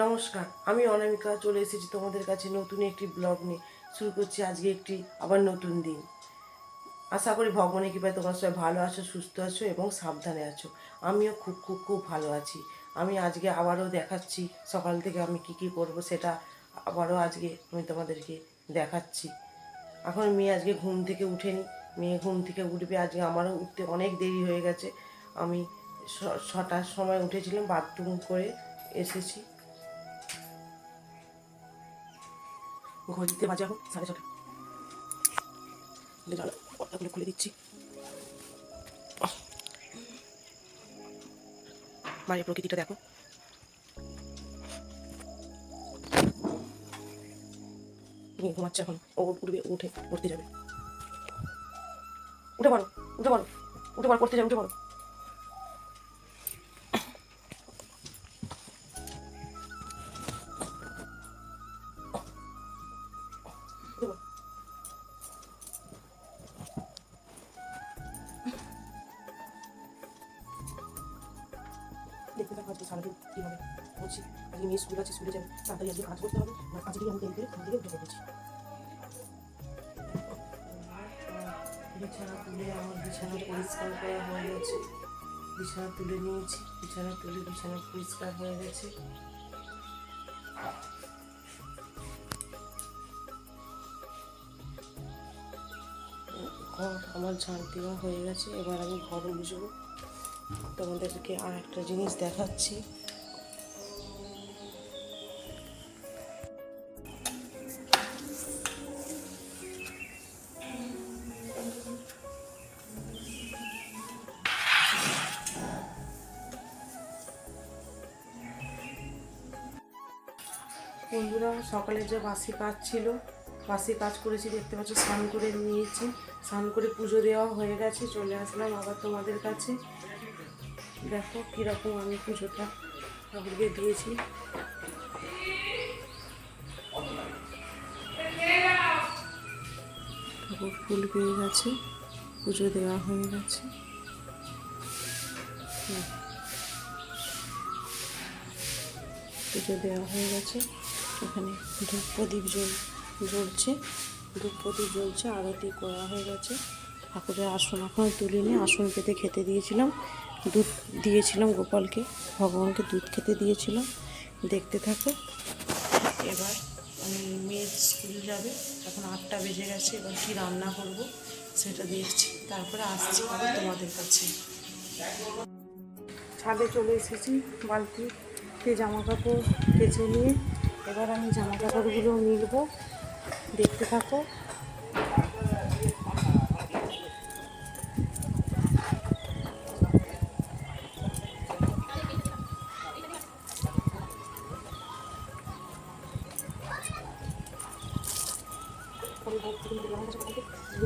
নমস্কার, আমি অনামিকা, চলে এসেছি তোমাদের কাছে নতুন একটি ব্লগ নিয়ে। শুরু করছি আজকে একটি আবার নতুন দিন। আশা করি ভগবানের কৃপায় তোমরা সবাই ভালো আছো, সুস্থ আছো এবং সাবধানে আছো। আমিও খুব খুব খুব ভালো আছি। আমি আজকে আবারও দেখাচ্ছি সকাল থেকে আমি কি কি করব সেটা আবারও আজকে আমি তোমাদেরকে দেখাচ্ছি। এখন মেয়ে আজকে ঘুম থেকে উঠেনি। মেয়ে ঘুম থেকে উঠবে আজকে আমারও উঠতে অনেক দেরি হয়ে গেছে। আমি ছটার সময় উঠেছিলাম, বাথরুম করে এসেছি। ঘড়িতে বাজে এখন সাড়ে ছটা। পর্দাগুলো খুলে দিচ্ছি। বাড়ির প্রকৃতিটা দেখো। ঘুমাচ্ছে এখন, ও উঠবে উঠে পড়তে যাবে। উঠে পড়ো উঠে পড়ো উঠে পড়ো, পড়তে যাবে, উঠে পড়ো। যাবে। তাড়াতাড়ি আজকে কাজ করতে হবে আর আজকেই আমি ঘুম থেকে উঠে পড়েছি। বিছানা তুলে আমার বিছানা পরিষ্কার করা হয়ে গেছে। বিছানা তুলে নিয়েছি, বিছানা তুলে বিছানা পরিষ্কার হয়ে গেছে। ঘর আমার ঝাড় দেওয়া হয়ে গেছে, এবার আমি ঘর বুঝব তোমাদেরকে আর একটা জিনিস দেখাচ্ছি। বন্ধুরা, সকালে যে বাসি কাজ ছিল, বাসি কাজ করেছি, দেখতে পাচ্ছ, স্নান করে নিয়েছি। স্নান করে পুজো দেওয়া হয়ে গেছে, চলে আসলাম আবার তোমাদের কাছে। দেখো কীরকম আমি পুজোটা ঠাকুরকে দিয়েছি। ঠাকুর ফুল পেয়ে গেছে, পুজো দেওয়া হয়ে গেছে। পুজো দেওয়া হয়ে গেছে। এখানে ধূপ প্রদীপ জ্বল, জ্বলছে। ধূপ প্রদীপ জ্বলছে, আরতি করা হয়ে গেছে। ঠাকুরের আসন এখন তুলিনি, আসন পেতে খেতে দিয়েছিলাম। দুধ দিয়েছিলাম গোপালকে, ভগবানকে দুধ খেতে দিয়েছিলাম। দেখতে থাকো। এবার আমি মেয়ে স্কুল যাবে, এখন আটটা বেজে গেছে, এবার কি রান্না করব সেটা দেখছি। তারপরে আসছি আবার তোমাদের কাছে। ছাদে চলে এসেছি বালতিতে জামা কাপড় কেচে নিয়ে এবার আমি জামা কাপড়গুলো মিলবো। দেখতে থাকো।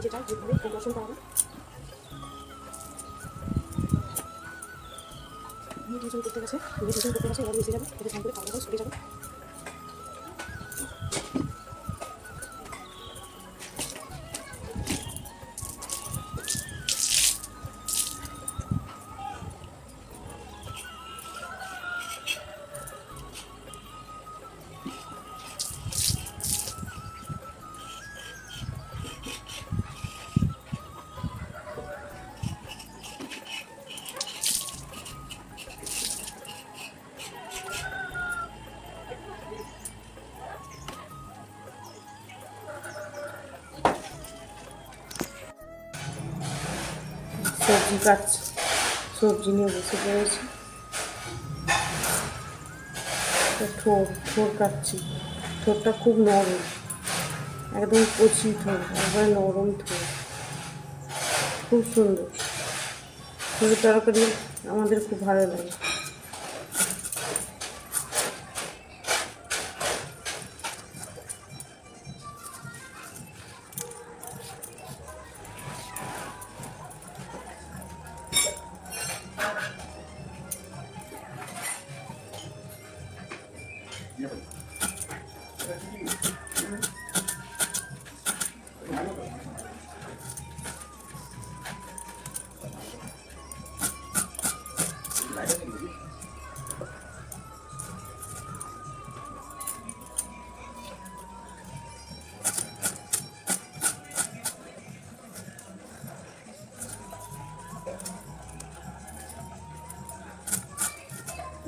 যাই যেভাবে পরিদর্শন করাবো মেয়ে টিউশন করতে গেছে টিউশন করতে গেছে, এবার এসে যাবে স্নান করে খাওয়া দাওয়া করে যাবে। সবজি কাটছে সবজি নিয়ে বসে পড়েছি। ঠোর ঠোর কাটছি। ঠোরটা খুব নরম, একদম কচি ঠোর একবারে নরম ঠোর খুব সুন্দর। ঠোরের তরকারি আমাদের খুব ভালো লাগে।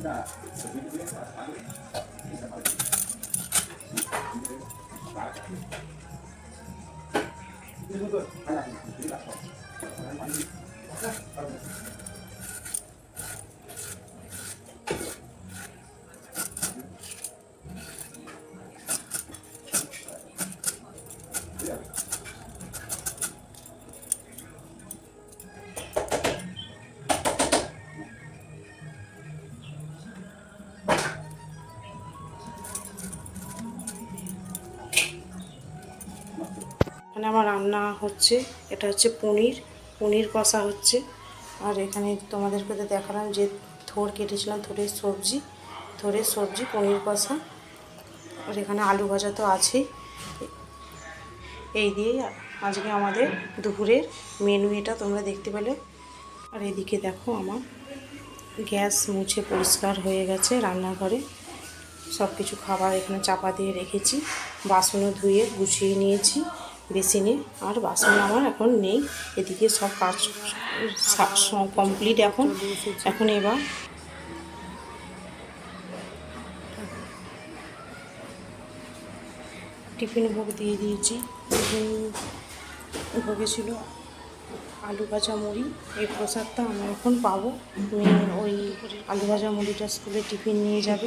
Thank you. এখানে আমার রান্না হচ্ছে, এটা হচ্ছে পনির পনির কষা হচ্ছে। আর এখানে তোমাদেরকে তো দেখালাম যে থোর কেটেছিলাম থোরের সবজি থোরের সবজি, পনির কষা। আর এখানে আলু ভাজা তো আছেই। এই দিয়েই আজকে আমাদের দুপুরের মেনু এটা তোমরা দেখতে পেলে। আর এদিকে দেখো আমার গ্যাস মুছে পরিষ্কার হয়ে গেছে রান্নাঘরে। সব কিছু খাবার এখানে চাপা দিয়ে রেখেছি। বাসনও ধুয়ে গুছিয়ে নিয়েছি। বেসিনে আর বাসন আমার এখন নেই। এদিকে সব কাজ কমপ্লিট এখন। এখন এবার টিফিন ভোগ দিয়ে দিয়েছি। টিফিন ভোগে ছিল আলু ভাজা মুড়ি, এই প্রসাদটা আমরা এখন পাবো। ওই আলু ভাজা মুড়িটা স্কুলে টিফিন নিয়ে যাবে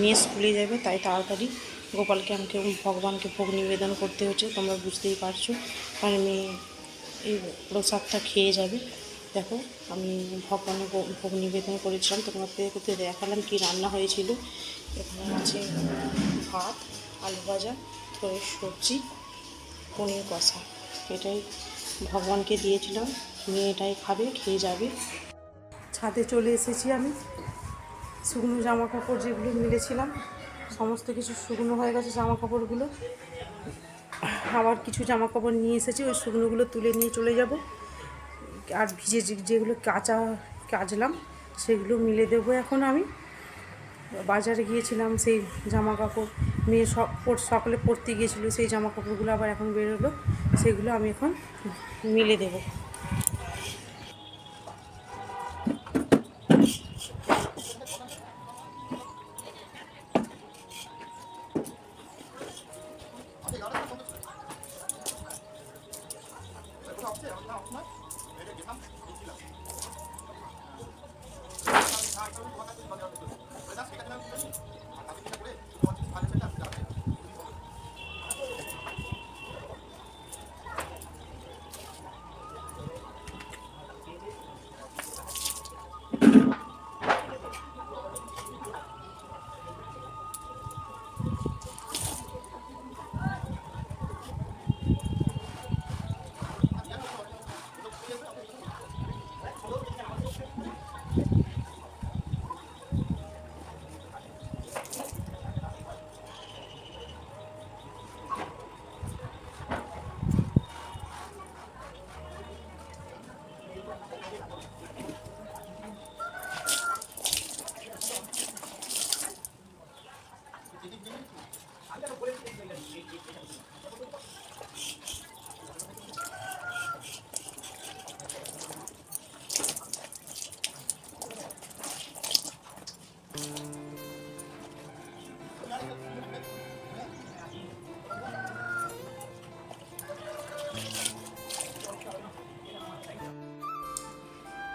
মেয়ে স্কুলে যাবে, তাই তাড়াতাড়ি গোপালকে আমাকে ভগবানকে ভোগ নিবেদন করতে হচ্ছে, তোমরা বুঝতেই পারছ। আর মেয়ে এই প্রসাদটা খেয়ে যাবে। দেখো, আমি ভগবানের ভোগ নিবেদন করেছিলাম তোমাদেরকে দেখালাম কি রান্না হয়েছিল। এখানে আছে ভাত, আলু ভাজা সবজি, পনির কষা। এটাই ভগবানকে দিয়েছিলাম মেয়েটাই খাবে, খেয়ে যাবে। ছাদে চলে এসেছি আমি। শুকনো জামা কাপড় যেগুলো মিলেছিলাম, সমস্ত কিছু শুকনো হয়ে গেছে জামা কাপড়গুলো আবার কিছু জামা কাপড় নিয়ে এসেছি, ওই শুকনোগুলো তুলে নিয়ে চলে যাব। আর ভিজে যেগুলো কাঁচা কাচলাম, সেগুলো মিলে দেবো এখন আমি। বাজারে গিয়েছিলাম, সেই জামা কাপড় মেয়ে সব পরতে গিয়েছিল, সেই জামা কাপড়গুলো আবার এখন বেরোলো, সেগুলো আমি এখন মিলে দেবো।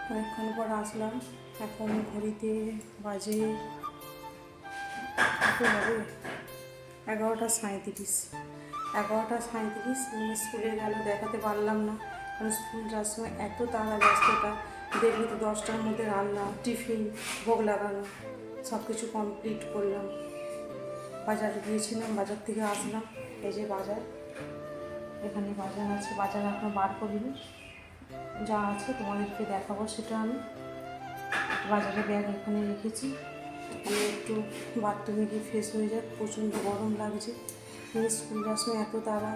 অনেকক্ষণ পর আসলাম। এখন ঘড়িতে বাজে হবে এগারোটা সাঁইত্রিশ। এগারোটা সাঁইত্রিশ নিয়ে স্কুলে গেল, দেখাতে পারলাম না। কারণ স্কুল যাওয়ার সময় এত তাড়া ব্যস্ততা, দেখলি তো দশটার মধ্যে রান্না, টিফিন, ভোগ লাগানো সব কিছু কমপ্লিট করলাম। বাজারে গিয়েছিলাম বাজার থেকে আসলাম। এই যে বাজার এখানে বাজার আছে বাজার এখনও বার করিনি। যা আছে তোমাদেরকে দেখাবো সেটা আমি বাজারে ব্যাগ এখানে রেখেছি। আমি একটু বাথরুমে গিয়ে ফ্রেশ হয়ে যাক প্রচণ্ড গরম লাগছে। মেয়ে স্কুল যাওয়ার সময় এত তারা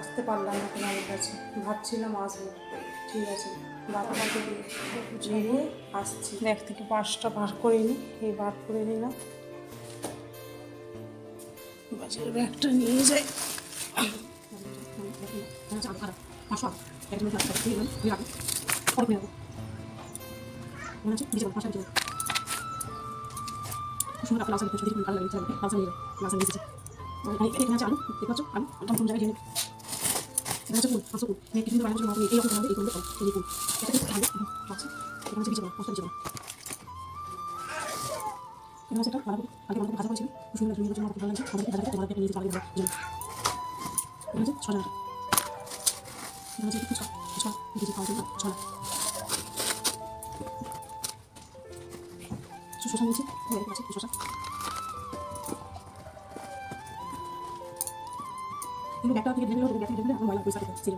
আসতে পারলাম না তোমাদের কাছে। ভাবছিলাম আসব ঠিক আছে। দিয়ে বেরিয়ে আসছি। ব্যাগ থেকে পাঁচটা বার করে নিই এই বার করে নিলাম। বাজারে ব্যাগটা নিয়ে যাই খুব সুন্দর সুন্দর জন্য জন্য ভালো লাগছে আমাকে ভাজা করে যাবে ভালো জন্য এখানে আছে ছটা এখানে আছে শশা কিন্তু ব্যাগটা থেকে ঢেলে ব্যাগটা ঢেলে আমার ময়লা পরিষ্কার করতে ছিল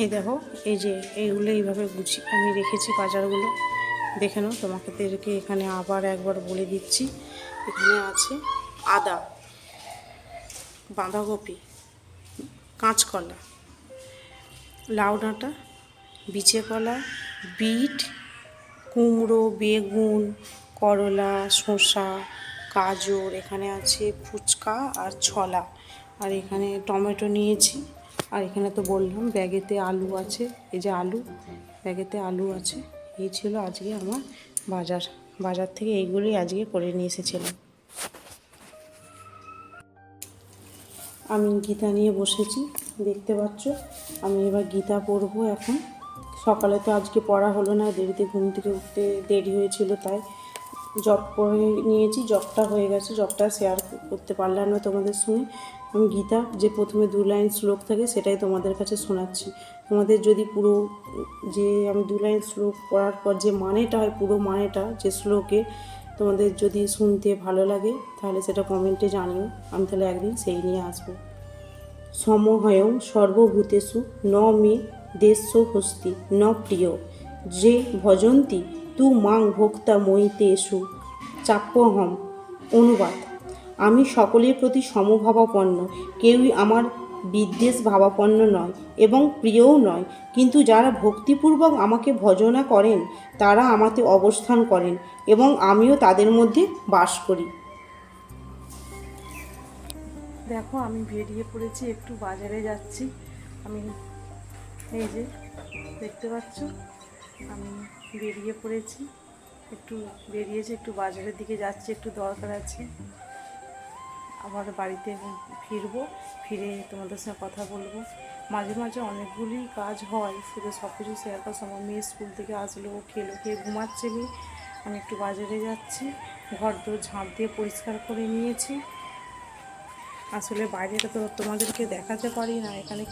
এই দেখো, এই যে এইগুলো এইভাবে গুছি আমি রেখেছি বাজারগুলো। দেখে নাও, তোমাকে এখানে আবার একবার বলে দিচ্ছি। এখানে আছে। আদা, বাঁধাকপি, কাঁচকলা, লাউ ডাঁটা, বিচে কলা, বিট, কুমড়ো, বেগুন, করলা, শসা, গাজর, এখানে আছে ফুচকা আর ছলা। আর এখানে টমেটো নিয়েছি। আর এখানে তো বললাম, ব্যাগেতে আলু আছে। এই যে আলু, ব্যাগেতে আলু আছে। এই ছিল আজকে আমার বাজার। বাজার থেকে এইগুলোই আজকে করে নিয়ে এসেছিলাম। আমি গীতা নিয়ে বসেছি, দেখতে পাচ্ছ? আমি এবার গীতা পড়ব এখন। সকালে তো আজকে পড়া হলো না, দেরিতে ঘুম থেকে উঠতে দেরি হয়েছিল, তাই জব করে নিয়েছি। জবটা হয়ে গেছে জবটা শেয়ার করতে পারলাম না তোমাদের সঙ্গে। আমি গীতা, যে প্রথমে দু লাইন শ্লোক থাকে, সেটাই তোমাদের কাছে শোনাচ্ছি। তোমাদের যদি পুরো যে আমি দু লাইন শ্লোক পড়ার পর যে মানেটা হয়, পুরো মানেটা, যে শ্লোকে তোমাদের যদি শুনতে ভালো লাগে, তাহলে সেটা কমেন্টে জানিও। আমি তাহলে একদিন সেই নিয়ে আসব। সমহয়ং সর্বভূতেষু ন মে দেশ্য হস্তি। ন প্রিয়, যে ভজন্তি তু মাং ভোক্তা ময়িতেষু চাপ্যহম অনুবাদ। আমি সকলের প্রতি সমভাবাপন্ন। কেউই আমার বিদ্বেষ ভাবাপন্ন নয় এবং প্রিয়ও নয়। কিন্তু যারা ভক্তিপূর্বক আমাকে ভজনা করেন, তারা আমাতে অবস্থান করেন এবং আমিও তাদের মধ্যে বাস করি। দেখো, আমি বেরিয়ে পড়েছি, একটু বাজারে যাচ্ছি। আমি এই যে, দেখতে পাচ্ছ? আমি বেরিয়ে পড়েছি, একটু বেরিয়েছি, একটু বাজারের দিকে যাচ্ছি, একটু দরকার আছে। আবার বাড়িতে ফিরবো, ফিরে তোমাদের সঙ্গে কথা বলব। মাঝে মাঝে অনেকগুলি কাজ হয়, শুধু সব কিছু শেয়ার করার সময় মেয়ে স্কুল থেকে আসলো খেলো, খেয়ে ঘুমাচ্ছে নি। আমি একটু বাজারে যাচ্ছি ঘর দোর ঝাঁপ দিয়ে পরিষ্কার করে নিয়েছি। আসলে বাইরেটা তো তোমাদেরকে দেখাতে পারি না, এখানে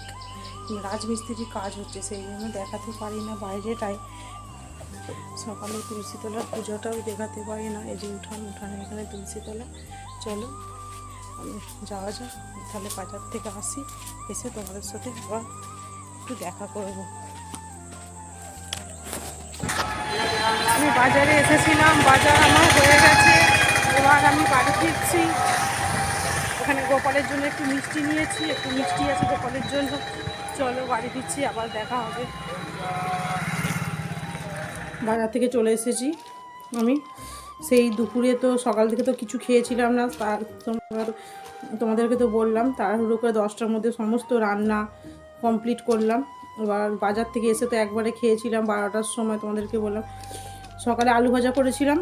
রাজমিস্ত্রির কাজ হচ্ছে, সেই জন্য দেখাতে পারি না বাইরেটাই সকালে তুলসীতলার পুজোটাও দেখাতে পারি না, এই যে উঠান উঠানের এখানে তুলসীতলা চলো। যাওয়া যাক, তাহলে বাজার থেকে আসি, এসে তোমাদের সাথে আবার একটু দেখা করব। আমি বাজারে এসেছিলাম, বাজার আমার হয়ে গেছে, এবার আমি বাড়ি ফিরছি। ওখানে গোপালের জন্য একটু মিষ্টি নিয়েছি, একটু মিষ্টি আছে গোপালের জন্য। চলো বাড়ি ফিরছি, আবার দেখা হবে। বাজার থেকে চলে এসেছি। আমি। সেই দুপুরে তো সকাল থেকে তো কিছু খেয়েছিলাম না, তার তোমার, তোমাদেরকে তো বললাম, তাড়াহুড়ো করে দশটার মধ্যে সমস্ত রান্না কমপ্লিট করলাম। এবার বাজার থেকে এসে তো একবারে খেয়েছিলাম, বারোটার সময় তোমাদেরকে বললাম। সকালে আলু ভাজা করেছিলাম,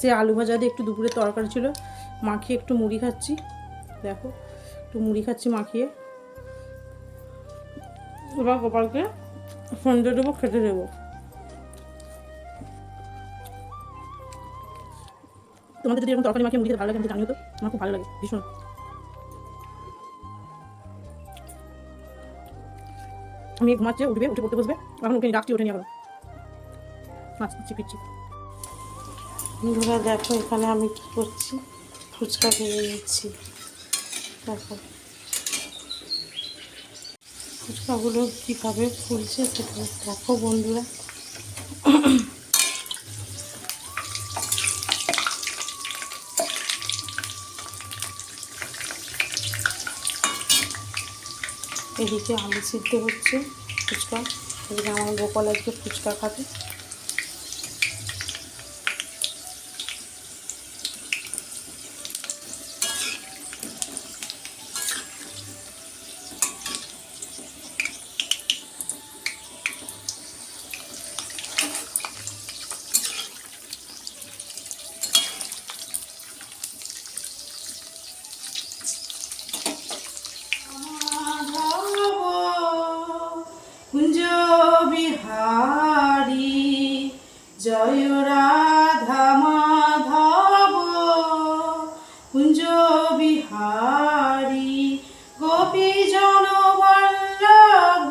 সে আলু ভাজা দিয়ে একটু দুপুরে তরকারি ছিল, মাখিয়ে একটু মুড়ি খাচ্ছি। দেখো, একটু মুড়ি খাচ্ছি মাখিয়ে। এবার গোপালকে সন্ধ্যে দেবো, খেতে দেবো। তোমাদের যদি এরকম তরকারি মাখিয়ে মুড়ি ভালো লাগে আমাকে জানিও তো। আমার খুব ভালো লাগে, ভীষণ। আমি ঘুমাচ্ছে, উঠবে, উঠে পড়তে বসবে। এখন উঠে ডাকছি, ওঠে নিয়ে মাছ ফিরছি। বন্ধুরা, দেখো, এখানে আমি কি করছি? ফুচকা ভেজে নিচ্ছি। দেখো। ফুচকাগুলো কীভাবে ফুলছে সেটা দেখো বন্ধুরা। আলু সিদ্ধ হচ্ছে ফুচকা। এদিকে আমার গোপাল আজকে ফুচকা খাবে কুঞ্জ বিহারী জয় রাধা মাধব কুঞ্জ বিহারী গোপী জন বল্লভ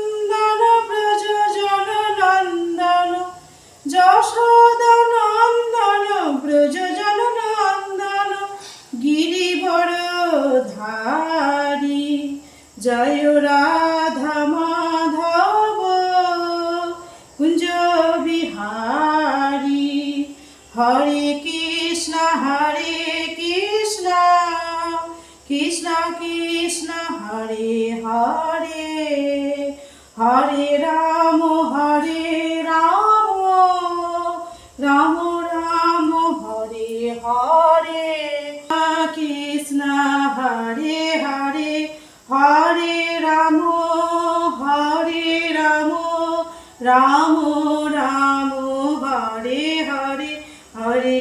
জয়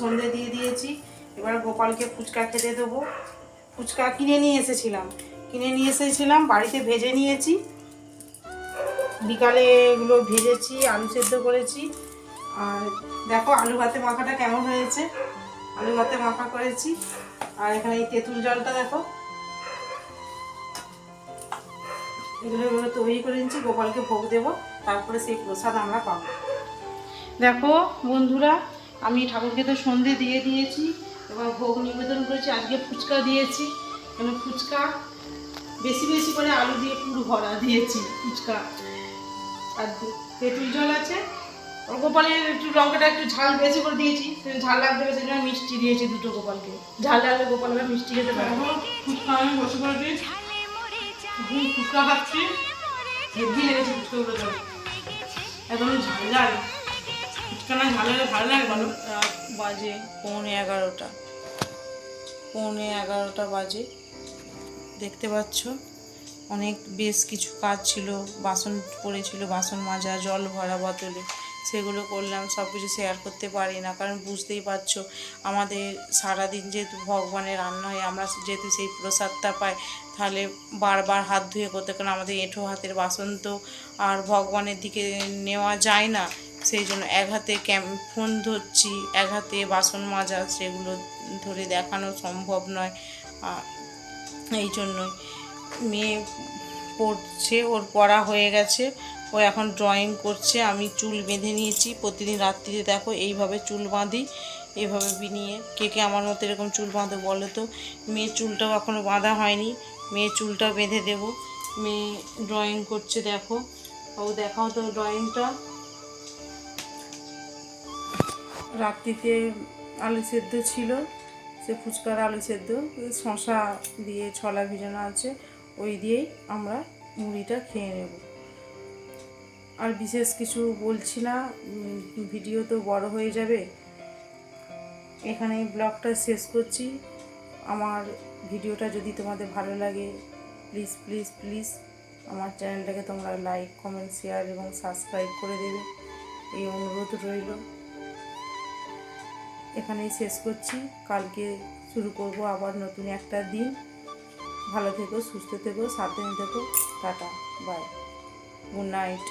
সন্ধে দিয়ে দিয়েছি। এবার গোপালকে ফুচকা খেতে দেবো। ফুচকা কিনে নিয়ে এসেছিলাম। কিনে নিয়ে এসেছিলাম, বাড়িতে ভেজে নিয়েছি। বিকালে এগুলো ভেজেছি, আলু সেদ্ধ করেছি। আর দেখো, আলু ভাতে মাখাটা কেমন হয়েছে? আলু ভাতে মাখা করেছি। আর এখানে এই তেঁতুল জলটা দেখো। এগুলো এভাবে তৈরি করে নিচ্ছি গোপালকে ভোগ দেবো। তারপরে সেই প্রসাদ আমরা পাবো। দেখো, বন্ধুরা আমি ঠাকুরকে তো সন্ধে দিয়ে দিয়েছি, এবার ভোগ নিবেদন করেছি, আজকে ফুচকা দিয়েছি। কেন ফুচকা, বেশি বেশি করে আলু দিয়ে পুরো ভরা দিয়েছি ফুচকা। আর তেঁতুল জল আছে। গোপালের একটু লঙ্কাটা একটু ঝাল বেশি করে দিয়েছি ঝাল লাগতে সেই জন্য মিষ্টি দিয়েছি দুটো গোপালকে। ঝাল লাগলে গোপাল আবার মিষ্টি খেতে পারব ফুচকা আমি বসে হুম ফুচকা খাচ্ছি। হেভি লেগেছে ফুচকাগুলো একদম ঝাল ঝাল বাজে পৌনে এগারোটা। পৌনে এগারোটা বাজে। দেখতে পাচ্ছ, অনেক বেশ কিছু কাজ ছিল, বাসন পড়েছিল, বাসন মাজা, জল ভরা বোতলে। সেগুলো করলাম সব কিছু শেয়ার করতে পারি না, কারণ বুঝতেই পারছ, আমাদের সারাদিন যেহেতু ভগবানের রান্না হয়, আমরা যেহেতু সেই প্রসাদটা পাই, তাহলে বারবার হাত ধুয়ে করতে কারণ আমাদের এঁঠো হাতের বাসন তো আর ভগবানের দিকে নেওয়া যায় না। সেই জন্য এক হাতে ক্যাম, ফোন ধরছি, এক হাতে বাসন মাজা, সেগুলো ধরে দেখানো সম্ভব নয়। এই জন্যই। মেয়ে পড়ছে, ওর পড়া হয়ে গেছে। ও এখন ড্রয়িং করছে, আমি চুল বেঁধে নিয়েছি। প্রতিদিন রাত্রিতে দেখো, এইভাবে চুল বাঁধি, এইভাবে বিনিয়ে। কে কে আমার মতো এরকম চুল বাঁধো বলো তো? মেয়ের চুলটাও এখনও বাঁধা হয়নি। মেয়ে চুলটাও বেঁধে দেবো। মেয়ে ড্রয়িং করছে, দেখো। ও দেখাও তো ড্রয়িংটা রাত্রিতে আলু সেদ্ধ ছিল, সে ফুচকার আলু সেদ্ধ শশা দিয়ে ছলা ভিজানো আছে, ওই দিয়েই আমরা মুড়িটা খেয়ে নেব। আর বিশেষ কিছু বলছি না ভিডিও তো বড় হয়ে যাবে। এখানে ব্লগটা শেষ করছি। আমার ভিডিওটা যদি তোমাদের ভালো লাগে প্লিজ প্লিজ প্লিজ আমার চ্যানেলটাকে তোমরা লাইক কমেন্ট শেয়ার এবং সাবস্ক্রাইব করে দেবে। এই অনুরোধ রইল। এখানেই শেষ করছি। কালকে শুরু করব আবার নতুন একটা দিন। ভালো থেকো, সুস্থ থেকো, সাবধানে থেকো। Tata bye good night.